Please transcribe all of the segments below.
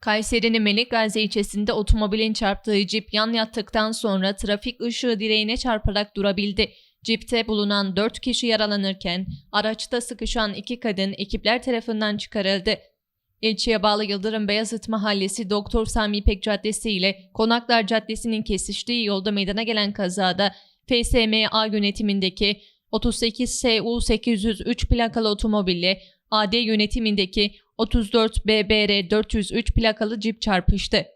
Kayseri'nin Melikgazi ilçesinde otomobilin çarptığı cip yan yattıktan sonra trafik ışığı direğine çarparak durabildi. Cipte bulunan 4 kişi yaralanırken araçta sıkışan 2 kadın ekipler tarafından çıkarıldı. İlçeye bağlı Yıldırım Beyazıt Mahallesi Doktor Sami İpek Caddesi ile Konaklar Caddesi'nin kesiştiği yolda meydana gelen kazada FSMA yönetimindeki 38 SU 803 plakalı otomobille AD yönetimindeki 34 BBR 403 plakalı cip çarpıştı.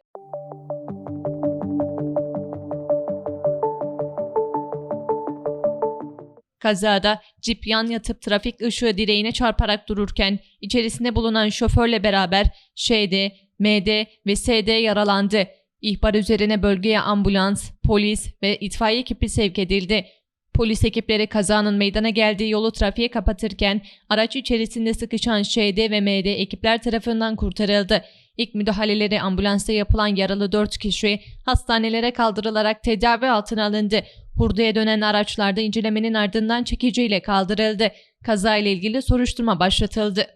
Kazada cip yan yatıp trafik ışığı direğine çarparak dururken içerisinde bulunan şoförle beraber ŞD, MD ve SD yaralandı. İhbar üzerine bölgeye ambulans, polis ve itfaiye ekibi sevk edildi. Polis ekipleri kazanın meydana geldiği yolu trafiğe kapatırken araç içerisinde sıkışan ŞD ve MD ekipler tarafından kurtarıldı. İlk müdahaleleri ambulansta yapılan yaralı 4 kişi hastanelere kaldırılarak tedavi altına alındı. Hurdaya dönen araçlarda incelemenin ardından çekiciyle kaldırıldı. Kazayla ilgili soruşturma başlatıldı.